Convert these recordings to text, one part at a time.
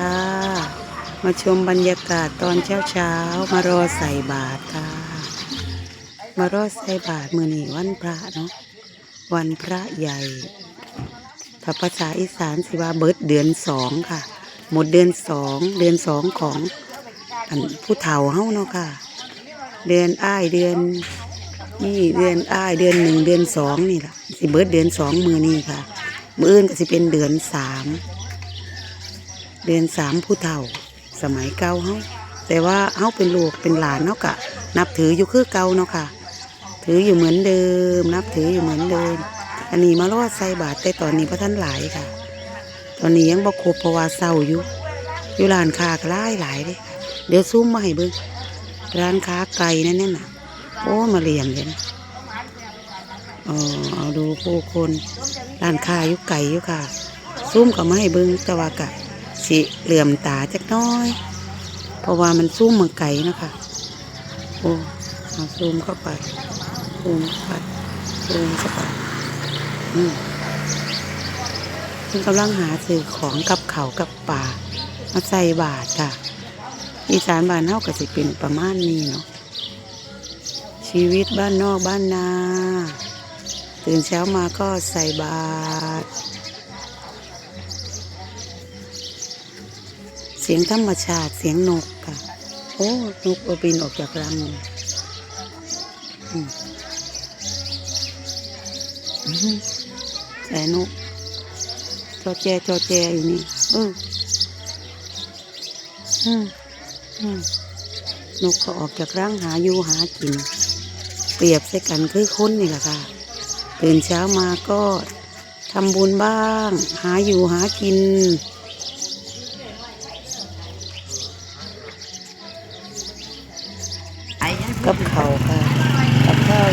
ค่ะ มาชมบรรยากาศตอนเช้าเช้ามารอใส่บาตรค่ะ มารอใส่บาตรมือนี้วันพระเนาะวันพระใหญ่ ถ้าภาษาอีสานสิว่าเบิดเดือนสองค่ะ หมดเดือนสองเดือนสองของอันผู้เฒ่าเฮ้าเนาะค่ะ เดือนอ้ายเดือนนี่เดือนอ้ายเดือนหนึ่งเดือนสองนี่แหละสิเบิดเดือนสองมือนี้ค่ะ มืออื่นก็สิเป็นเดือนสาม เดือนสามผู้เฒ่า สมัยเก่าเฮาแต่ว่าเฮาเป็นลูกเป็นหลานเนาะกะ นับถืออยู่คือเก่าเนาะค่ะ ถืออยู่เหมือนเดิม นับถืออยู่เหมือนเดิม อันนี้มารอดใส่บาตรแต่ตอนนี้พระท่านหลายค่ะ ตอนนี้ยังบ่ครบเพราะว่าเศร้าอยู่อยู่ร้านค้าก็หลายหลายเลยเดี๋ยวซูมมาให้เบิ่งร้านค้าไก่นั่นน่ะโอ้มาเรียงเลยนะเออเอาดูผู้คนร้านค้าอยู่ไก่อยู่ค่ะซูมก็มาให้เบิ่งแต่ว่ากะ สิเหลื่อมตาจักน้อย เพราะว่ามันซูมมาไก่นะคะโอ้เอาซูมเข้าไปซูมเข้าไปซูมเข้าไปอืมเพิ่งกำลังหาซื้อของกับเขากับป่า มาใส่บาทค่ะ อีสานบ้านเฮาก็สิเป็นประมาณนี้เนาะชีวิตบ้านนอกบ้านนา ตื่นเช้ามาก็ใส่บาตร สียงธรรมชาติเสียงนกค่ะ โอ้ นกบินออกจากรังเลยอืมอื้อหือแต่นก จอแจ จอแจอยู่นี่เอออืมอืมนกก็ออกจากรังหาอยู่หากิน เปรียบใส่กันคือคนนี่แหละค่ะ ตื่นเช้ามาก็ทำบุญบ้าง หาอยู่หากิน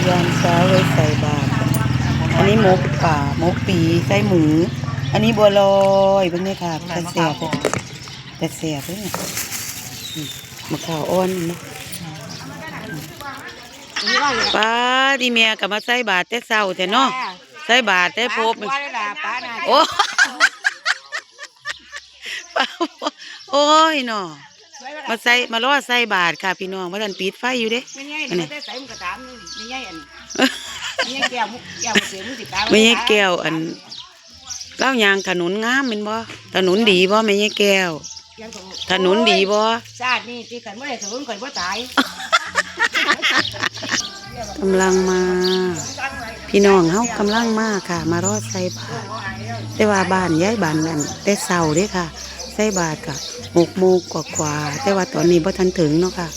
ยามเช้าไว้ใส่บาตรอันนี้หมกป่าหมกปีไส้หมู อันนี้บัวลอยเป็นไงค่ะกระเสียบเลยกระเสียบเลยเนี่ยอืมมะขาวอ่อนเนาะป้าดีเมียกับมาใส่บาตรแต่เช้าแต่เนาะใส่บาตรแต่พบป้าได้ละป้าน่ะโอ้ป้าโอ้ยเนาะ มาใส่มารอใส่บาตรค่ะพี่น้องมาทันปิดไฟอยู่เด้ไม่ใช่ไม่ได้ใส่มันกระตามไม่ใช่อันไม่ใช่แก้วมุกแก้วเสียงมุสิตาไม่ใช่แก้วอันเล่ายางถนนงามเป็นบ่ถนนดีบ่ไม่ใช่แก้ว ถนนดีบ่ชาตินี่ที่ขันไม่ได้สูงขันว่าตายกำลังมา พี่น้องเฮากำลังมาค่ะ มารอใส่บาตรแต่ว่าบ้านย้ายบ้านนั่นแต่เช้าเด้ค่ะ ใส่บาตรกะหกโมงกว่าๆแต่ว่าตอนนี้บ่ทันถึงเนาะค่ะ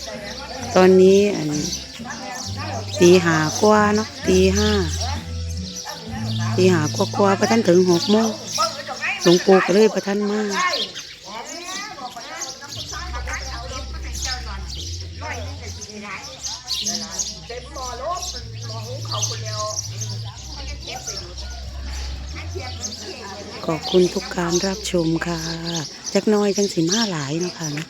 ตอนนี้อันตีหากว่าเนาะตีห้าตีหากว่ากว่าพระท่านถึงหกโมงหลวงปู่ก็เลยพระท่านมาข ขอบคุณทุกการรับชมค่ะ จักน้อยจังสีมาหลายเนาะค่ะนะ